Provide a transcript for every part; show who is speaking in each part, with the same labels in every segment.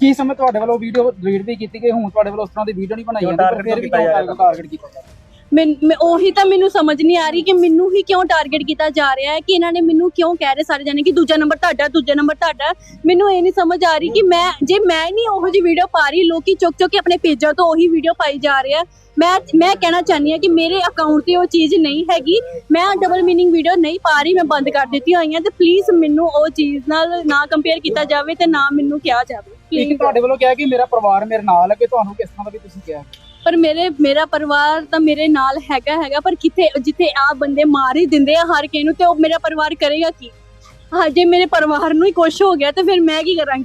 Speaker 1: ਕੀ ਸਮੇਂ ਤੁਹਾਡੇ ਵੱਲੋਂ ਵੀਡੀਓ ਡਿਲੀਟ ਵੀ ਕੀਤੀ ਗਈ ਹੁਣ ਤੁਹਾਡੇ ਵੱਲੋਂ ਉਸ ਤਰ੍ਹਾਂ ਦੀ ਵੀਡੀਓ ਨਹੀਂ ਬਣਾਈ ਜਾਂਦੀ ਫਿਰ ਵੀ ਕਿਉਂ ਟਾਰਗੇਟ ਕੀਤਾ ਜਾ ਰਿਹਾ?
Speaker 2: ਮੈਂ ਮੈਂ- ਉਹੀ ਤਾਂ ਮੈਨੂੰ ਸਮਝ ਨਹੀਂ ਆ ਰਹੀ ਕਿ ਮੈਨੂੰ ਹੀ ਕਿਉਂ ਟਾਰਗੇਟ ਕੀਤਾ ਜਾ ਰਿਹਾ ਹੈ ਕਿ ਇਹਨਾਂ ਨੇ ਮੈਨੂੰ ਕਿਉਂ ਕਹਿ ਰਹੇ ਸਾਰੇ ਜਾਣੇ ਕਿ ਦੂਜਾ ਨੰਬਰ ਤੁਹਾਡਾ ਦੂਜਾ ਨੰਬਰ ਤੁਹਾਡਾ। ਮੈਨੂੰ ਇਹ ਨਹੀਂ ਸਮਝ ਆ ਰਹੀ ਕਿ ਮੈਂ ਜੇ ਮੈਂ ਨਹੀਂ ਉਹੋ ਜੀ ਵੀਡੀਓ ਪਾ ਰਹੀ ਲੋਕੀ ਚੁੱਕ ਚੁੱਕ ਕੇ ਆਪਣੇ ਪੇਜਾਂ ਤੋਂ ਉਹੀ ਵੀਡੀਓ ਪਾਈ ਜਾ ਰਹੇ ਆ। ਮੈਂ ਮੈਂ ਕਹਿਣਾ ਚਾਹਨੀ ਆ ਕਿ ਮੇਰੇ ਅਕਾਊਂਟ ਤੇ ਉਹ ਚੀਜ਼ ਨਹੀਂ ਹੈਗੀ। ਮੈਂ ਡਬਲ ਮੀਨਿੰਗ ਵੀਡੀਓ ਨਹੀਂ ਪਾ ਰਹੀ ਮੈਂ ਬੰਦ ਕਰ ਦਿੱਤੀ ਹੋਈਆਂ ਤੇ ਪਲੀਜ਼ ਮੈਨੂੰ ਉਹ ਚੀਜ਼ ਨਾਲ ਨਾ ਕੰਪੇਅਰ ਕੀਤਾ ਜਾਵੇ ਤੇ ਨਾ ਮੈਨੂੰ ਕਿਹਾ ਜਾਵੇ।
Speaker 1: ਇੱਕ ਤੁਹਾਡੇ ਵੱਲੋਂ ਕਿਹਾ ਕਿ ਮੇਰਾ ਪਰਿਵਾਰ ਮੇਰੇ ਨਾਲ ਹੈ ਕਿ ਤੁਹਾਨੂੰ ਕਿਸ ਤਰ੍ਹਾਂ ਦਾ ਵੀ ਤੁਸੀਂ ਕਿਹਾ
Speaker 2: ਪਰ ਮੇਰੇ ਮੇਰਾ ਪਰਿਵਾਰ ਤਾਂ ਮੇਰੇ ਨਾਲ ਹੈਗਾ ਹੈਗਾ ਪਰ ਕਿਥੇ ਜਿੱਥੇ ਆ ਬੰਦੇ ਮਾਰ ਹੀ ਦਿੰਦੇ ਆ ਹਰ ਕਿਸੇ ਨੂੰ ਤੇ ਉਹ ਮੇਰਾ ਪਰਿਵਾਰ ਕਰੇਗਾ ਕੀ? ਹਾਂ ਜੇ ਮੇਰੇ ਪਰਿਵਾਰ ਨੂੰ ਹੀ ਕੁਛ ਹੋ ਗਿਆ ਤੇ ਫਿਰ ਮੈਂ ਕੀ ਕਰਾਂਗੀ?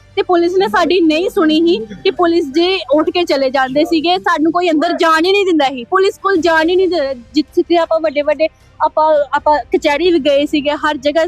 Speaker 2: ਤੇ ਪੁਲਿਸ ਨੇ ਸਾਡੀ ਨਹੀਂ ਸੁਣੀ ਸੀ ਕਿ ਪੁਲਿਸ ਜੇ ਉੱਠ ਕੇ ਚਲੇ ਜਾਂਦੇ ਸੀਗੇ, ਸਾਨੂੰ ਕੋਈ ਅੰਦਰ ਜਾਣ ਹੀ ਨਹੀਂ ਦਿੰਦਾ ਸੀ। ਪੁਲਿਸ ਕੋਲ ਜਾਣ ਹੀ ਨਹੀਂ ਦਿੰਦਾ। ਜਿੱਥੇ ਆਪਾਂ ਵੱਡੇ ਵੱਡੇ ਆਪਾਂ ਆਪਾਂ ਕਚਹਿਰੀ ਵੀ ਗਏ ਸੀਗੇ ਹਰ ਜਗ੍ਹਾ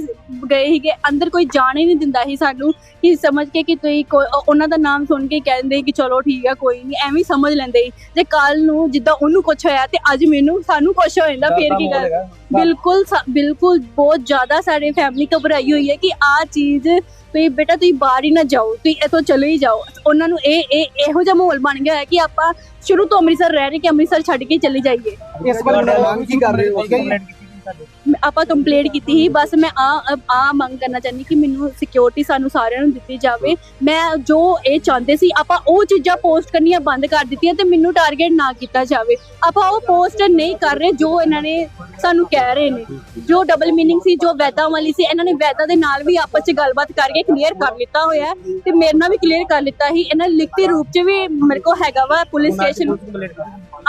Speaker 2: ਗਏ ਸੀਗੇ ਅੰਦਰ ਕੋਈ ਜਾਣ ਹੀ ਨਹੀਂ ਦਿੰਦਾ ਸੀ ਸਾਨੂੰ ਕਿ ਸਮਝ ਕੇ ਕਿ ਤੁਸੀਂ ਕੋਈ- ਉਹ- ਉਹਨਾਂ ਦਾ ਨਾਮ ਸੁਣ ਕੇ ਕਹਿੰਦੇ ਕਿ ਚਲੋ ਠੀਕ ਆ ਕੋਈ ਨਹੀਂ ਐਵੇਂ ਹੀ ਸਮਝ ਲੈਂਦੇ ਸੀ। ਜੇ ਕੱਲ ਨੂੰ ਜਿੱਦਾਂ ਉਹਨੂੰ ਕੁਝ ਹੋਇਆ ਤੇ ਅੱਜ ਮੈਨੂੰ ਸਾਨੂੰ ਕੁਝ ਹੋ ਜਾਂਦਾ ਫੇਰ ਕੀ ਕਰ ਬਿਲਕੁਲ ਸਾ- ਬਿਲਕੁਲ ਬਹੁਤ ਜ਼ਿਆਦਾ ਸਾਡੇ ਫੈਮਿਲੀ ਘਬਰਾਈ ਹੋਈ ਹੈ ਕਿ ਆ ਚੀਜ਼ ਵੀ ਬੇਟਾ ਤੁਸੀਂ ਬਾਹਰ ਹੀ ਨਾ ਜਾਓ ਤੁਸੀਂ ਇੱਥੋਂ ਚਲੇ ਹੀ ਜਾਓ। ਉਹਨਾਂ ਨੂੰ ਇਹ ਇਹ ਇਹੋ ਜਿਹਾ ਮਾਹੌਲ ਬਣ ਗਿਆ ਹੈ ਕਿ ਆਪਾਂ ਸ਼ੁਰੂ ਤੋਂ ਅੰਮ੍ਰਿਤਸਰ ਰਹਿ ਰਹੇ ਕਿ ਅੰਮ੍ਰਿਤਸਰ ਛੱਡ ਕੇ ਚਲੇ ਜਾਈਏ।
Speaker 1: ਇਸ ਬਾਰੇ ਮੰਗ ਕੀ ਕਰ ਰਹੇ ਹੋ?
Speaker 2: ਆਪਾਂ ਕੰਪਲੇਂਟ ਕੀਤੀ ਸੀ, ਬਸ ਮੈਂ ਆ ਆ ਮੰਗ ਕਰਨਾ ਚਾਹੁੰਦੀ ਕਿ ਮੈਨੂੰ ਸਿਕਿਉਰਿਟੀ ਸਾਨੂੰ ਸਾਰਿਆਂ ਨੂੰ ਦਿੱਤੀ ਜਾਵੇ। ਮੈਂ ਜੋ ਇਹ ਚਾਹੁੰਦੇ ਸੀ, ਆਪਾਂ ਉਹ ਚੀਜ਼ਾਂ ਪੋਸਟ ਕਰਨੀਆਂ ਬੰਦ ਕਰ ਦਿੱਤੀਆਂ ਤੇ ਮੈਨੂੰ ਟਾਰਗੇਟ ਨਾ ਕੀਤਾ ਜਾਵੇ। ਆਪਾਂ ਉਹ ਪੋਸਟ ਨਹੀਂ ਕਰ ਰਹੇ ਜੋ ਇਹਨਾਂ ਨੇ ਸਾਨੂੰ ਕਹਿ ਰਹੇ ਨੇ। ਜੋ ਡਬਲ ਮੀਨਿੰਗ ਸੀ ਜੋ ਵੈਦਾਂ ਵਾਲੀ ਸੀ ਇਹਨਾਂ ਨੇ ਵੈਦਾਂ ਦੇ ਨਾਲ ਵੀ ਆਪਸ ਚ ਗੱਲਬਾਤ ਕਰਕੇ ਕਲੀਅਰ ਕਰ ਲਿੱਤਾ ਹੋਇਆ ਹੈ ਤੇ ਮੇਰੇ ਨਾਲ ਵੀ ਕਲੀਅਰ ਕਰ ਲਿੱਤਾ ਸੀ। ਇਹਨਾਂ ਲਿਖਤੀ ਰੂਪ ਚ ਵੀ ਮੇਰੇ ਕੋਲ ਹੈਗਾ ਵਾ ਪੁਲਿਸ ਸਟੇਸ਼ਨ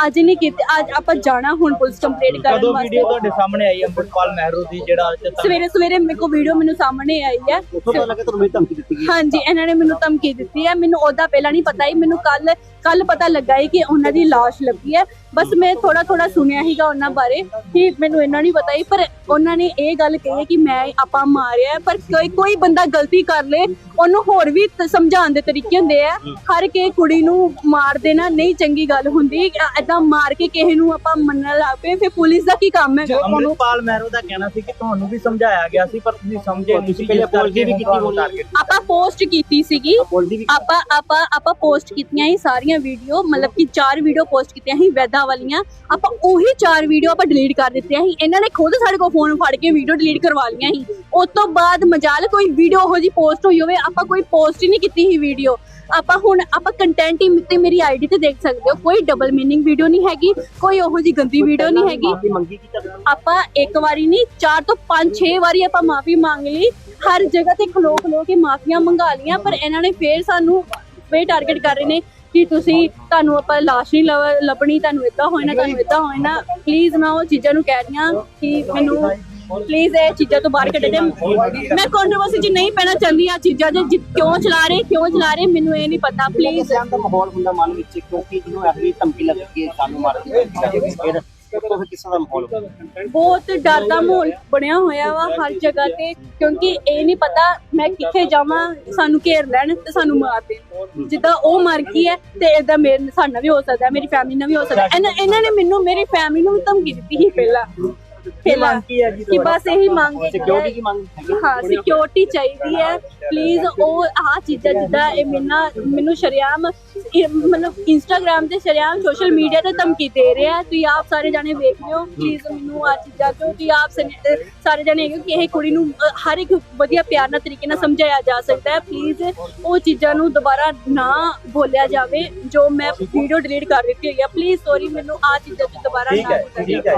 Speaker 2: ਅੱਜ ਨਹੀਂ ਕੀਤੀ ਅੱਜ ਆਪਾਂ ਜਾਣਾ ਹੁਣ ਪੁਲਿਸ ਕੰਪਲੇਂਟ ਕਰਨ ਵਾਸਤੇ।
Speaker 3: ਵੀਡੀਓ ਤੁਹਾਡੇ ਸਾਹਮਣੇ ਆਈ ਅੰਮ੍ਰਿਤਪਾਲ ਮਹਿਰੋ ਦੀ ਜਿਹੜਾ
Speaker 2: ਸਵੇਰੇ ਸਵੇਰੇ ਮੇਰੇ ਕੋ ਵੀਡੀਓ ਮੈਨੂੰ ਸਾਹਮਣੇ ਆਈ ਹੈ।
Speaker 4: ਪਤਾ ਲੱਗਾ ਤੁਹਾਨੂੰ ਧਮਕੀ ਦਿੱਤੀ ਗਈ
Speaker 2: ਹਾਂਜੀ ਇਹਨਾਂ ਨੇ ਮੈਨੂੰ ਧਮਕੀ ਦਿੱਤੀ ਹੈ। ਮੈਨੂੰ ਉਹਦਾ ਪਹਿਲਾਂ ਨਹੀਂ ਪਤਾ ਹੀ ਮੈਨੂੰ ਕੱਲ ਕੱਲ ਪਤਾ ਲੱਗਾ ਹੀ ਕਿ ਉਹਨਾਂ ਦੀ ਲਾਸ਼ ਲੱਗੀ ਹੈ। ਬਸ ਮੈਂ ਥੋੜਾ ਥੋੜਾ ਸੁਣਿਆ ਹੀਗਾ ਉਹਨਾਂ ਬਾਰੇ ਕਿ ਮੈਨੂੰ ਇੰਨਾ ਨਹੀਂ ਪਤਾ ਹੀ ਪਰ ਉਹਨਾਂ ਨੇ ਇਹ ਗੱਲ ਕਹੀ ਹੈ ਕਿ ਮੈਂ ਆਪਾਂ ਮਾਰਿਆ ਹੈ, ਪਰ ਕੋਈ ਕੋਈ ਬੰਦਾ ਗਲਤੀ ਕਰ ਲੇ ਉਹਨੂੰ ਹੋਰ ਵੀ ਤ- ਸਮਝਾਉਣ ਦੇ ਤਰੀਕੇ ਹੁੰਦੇ ਆ। ਹਰ ਕੇ ਕੁੜੀ ਨੂੰ ਮਾਰ ਦੇਣਾ ਨਹੀਂ ਚੰਗੀ ਗੱਲ ਹੁੰਦੀ। ਐਦਾਂ ਮਾਰ ਕੇ ਕਿਸੇ ਨੂੰ ਆਪਾਂ ਮੰਨਣ ਲੱਗ ਪਏ ਫਿਰ ਪੁਲਿਸ ਦਾ ਕੀ ਕੰਮ ਹੈ?
Speaker 3: ਅੰਮ੍ਰਿਤਪਾਲ ਮਹਿਰੋ ਦਾ ਕਹਿਣਾ ਸੀ ਕਿ ਤੁਹਾਨੂੰ ਵੀ ਸਮਝਾਇਆ ਗਿਆ ਸੀ ਪਰ ਤੁਸੀਂ ਸਮਝੇ ਨਹੀਂ ਸੀ
Speaker 4: ਪਹਿਲੇ apology ਵੀ ਕੀਤੀ ਹੋਣੀ।
Speaker 2: ਆਪਾਂ ਪੋਸਟ ਕੀਤੀ ਸੀਗੀ।
Speaker 4: ਵੀ
Speaker 2: ਆਪਾਂ ਆਪਾਂ ਆਪਾਂ ਪੋਸਟ ਕੀਤੀਆਂ ਸੀ ਸਾਰੀਆਂ ਵੀਡੀਓ ਮਤਲਬ ਕਿ ਚਾਰ ਵੀਡੀਓ ਪੋਸਟ ਕੀਤੀਆਂ ਸੀ ਵੈਦਾ ਵਾਲੀਆਂ। ਆਪਾਂ ਉਹੀ ਚਾਰ ਵੀਡੀਓ ਆਪਾਂ ਡਿਲੀਟ ਕਰ ਦਿੱਤੀਆਂ ਸੀ। ਇਹਨਾਂ ਨੇ ਖੁਦ ਸਾਡੇ ਕੋਲ ਫੋਨ ਫੜ ਕੇ ਵੀਡੀਓ ਡਿਲੀਟ ਕਰਵਾ ਲਈਆਂ ਸੀ। ਉਸ ਤੋਂ ਬਾਅਦ ਮਜਾਲ ਕੋਈ ਵੀਡੀਓ ਉਹੋ ਜੀ ਪੋਸਟ ਹੋਈ ਹੋਵੇ ਆਪਾਂ ਕੋਈ ਪੋਸਟ ਹੀ ਨਹੀਂ ਕੀਤੀ ਸੀ ਵੀਡੀਓ ਆਪਾਂ ਹੁਣ ਆਪਾਂ ਕੰਟੈਂਟ ਹੀ ਤੇ ਮੇਰੀ ਆਈਡੀ ਤੇ ਦੇਖ ਸਕਦੇ ਹੋ। ਕੋਈ ਡਬਲ ਮੀਨਿੰਗ ਵੀਡੀਓ ਨਹੀਂ ਹੈਗੀ ਕੋਈ ਉਹੋ ਜੀ ਗੰਦੀ ਵੀਡੀਓ ਨਹੀਂ ਹੈਗੀ।
Speaker 4: ਮੰਗੀ ਕੀ
Speaker 2: ਆਪਾਂ ਇੱਕ ਵਾਰੀ ਨਹੀਂ ਚਾਰ ਤੋਂ ਪੰਜ ਛੇ ਵਾਰੀ ਆਪਾਂ ਮਾਫੀ ਮੰਗ ਲਈ। ਹਰ ਜਗ੍ਹਾ ਤੇ ਖਲੋ ਖਲੋ ਕੇ ਮਾਫੀਆਂ ਮੰਗਾ ਲੀਆਂ ਪਰ ਇਹਨਾਂ ਨੇ ਫੇਰ ਸਾਨੂੰ ਫੇਰ ਟਾਰਗੇਟ ਕਰ ਰਹੇ ਨੇ ਕਿ ਤੁਸੀਂ ਤੁਹਾਨੂੰ ਆਪਾਂ ਲਾਸ਼ ਨਹੀਂ ਲੱਭ- ਲੱਭਣੀ ਤੁਹਾਨੂੰ ਇਦਾਂ ਹੋਏ ਨਾ ਤੁਹਾਨੂੰ ਇਦਾਂ ਹੋਏ ਨਾ ਪਲੀਜ਼ ਮੈਂ ਉਹ ਚੀਜ਼ਾਂ ਨੂੰ ਕਹਿ ਰਹੀ ਹਾਂ ਕਿ ਮੈਨੂੰ ਪਲੀਜ਼ ਇਹ ਚੀਜ਼ਾਂ ਤੋਂ ਬਾਹਰ ਕੱਢੇ ਜਾਣ ਮੈਂ ਕੰਟਰੋਵਰਸੀ 'ਚ ਨਹੀਂ ਪੈਣਾ ਚਾਹੁੰਦੀ ਆ ਚੀਜ਼ਾਂ ਜਿ- ਕਿਉਂ ਚਲਾ ਰਹੇ ਕਿਉਂ ਚਲਾ ਰਹੇ ਮੈਨੂੰ ਇਹ ਨਹੀਂ ਪਤਾ ਪਲੀਜ਼
Speaker 5: ਸਹਿਮ ਦਾ ਮਾਹੌਲ ਹੁੰਦਾ ਮਨ ਵਿੱਚ ਕਿਉਂਕਿ ਜਿਹਨੂੰ ਇਹੋ ਜਿਹੀ ਧਮਕੀ ਲੱਗੀ ਹੈ ਸਾਨੂੰ ਮਾਰਨ ਦੀ ਧਮਕੀ ਲੱਗੀ ਹੈ, ਫਿਰ ਉੱਤੋਂ ਫਿਰ ਕਿਸ ਤਰ੍ਹਾਂ ਦਾ ਮਾਹੌਲ ਹੁੰਦਾ।
Speaker 2: ਬਹੁਤ ਡਰ ਦਾ ਮਾਹੌਲ ਬਣਿਆ ਹੋਇਆ ਵਾ ਹਰ ਜਗ੍ਹਾ ਤੇ ਕਿਉਂਕਿ ਇਹ ਨਹੀਂ ਪਤਾ ਮੈਂ ਕਿੱਥੇ ਜਾਵਾਂ ਸਾਨੂੰ ਘੇਰ ਲੈਣ ਤੇ ਸਾਨੂੰ ਮਾਰ ਦੇਣ। ਜਿੱਦਾਂ ਉਹ ਮਰ ਗਈ ਹੈ ਤੇ ਇਦਾਂ ਮੇਰੇ ਸਾਡੇ ਨਾਲ ਵੀ ਹੋ ਸਕਦਾ ਹੈ, ਮੇਰੀ ਫੈਮਿਲੀ ਨਾਲ ਵੀ ਹੋ ਸਕਦਾ। ਹੈ। ਇਹਨਾਂ ਇਹਨਾਂ ਨੇ ਮੈਨੂੰ ਮੇਰੀ ਫੈਮਿਲੀ ਨੂੰ ਵੀ ਧਮਕੀ ਦਿੱਤੀ ਸੀ ਪਹਿਲਾਂ। ਪਹਿਲਾਂ
Speaker 3: ਮੰਗ ਕੀ ਹੈ ਜੀ
Speaker 2: ਕਿ ਬਸ ਇਹੀ ਮੰਗ ਹੈਗੀ
Speaker 5: ਸਿਕਿਉਰਿਟੀ
Speaker 2: ਹੈ
Speaker 5: ਦੀ ਮੰਗ ਹੈਗੀ
Speaker 2: ਹਾਂ ਸਿਕਿਉਰਿਟੀ ਚਾਹੀਦੀ ਹੈ। ਪਲੀਜ਼ ਉਹ ਆਹ ਚੀਜ਼ਾਂ ਜਿੱਦਾਂ ਇਹ ਮੈਨਾਂ ਮੈਨੂੰ ਸ਼ਰਿਆਮ ਇਹ ਮਤਲਬ ਇੰਸਟਾਗ੍ਰam ਤੇ ਸ਼ਰਿਆਮ ਸੋਸ਼ਲ ਮੀਡੀਆ ਤੇ ਧਮਕੀ ਦੇ ਰਿਹਾ ਤੁਸੀਂ ਆਪ ਸਾਰੇ ਜਾਣੇ ਵੇਖ ਲਿਓ। ਪਲੀਜ਼ ਮੈਨੂੰ ਆਹ ਚੀਜ਼ਾਂ ਤੋਂ ਤੁਸੀਂ ਆਪ ਸਨ- ਅਹ ਸਾਰੇ ਜਾਣੇ ਹੈਗੇ ਕਿ ਇਹ ਕੁੜੀ ਨੂੰ ਅਹ ਹਰ ਇੱਕ ਵਧੀਆ ਪਿਆਰ ਨਾਲ ਤਰੀਕੇ ਨਾਲ ਸਮਝਾਇਆ ਜਾ ਸਕਦਾ ਹੈ। ਪਲੀਜ਼ ਉਹ ਚੀਜ਼ਾਂ ਨੂੰ ਦੁਬਾਰਾ ਨਾ ਬੋਲਿਆ ਜਾਵੇ ਜੋ ਮੈਂ ਵੀਡੀਓ ਡਿਲੀਟ ਕਰ ਦਿੱਤੀ ਹੋਈ ਹੈ। ਪਲੀਜ਼ ਸੌਰੀ ਮੈਨੂੰ ਆਹ ਚੀਜ਼ਾਂ ਤੋਂ ਦੁਬਾਰਾ
Speaker 3: ਠੀਕ
Speaker 2: ਨਾ
Speaker 3: ਠੀਕ ਹੈ।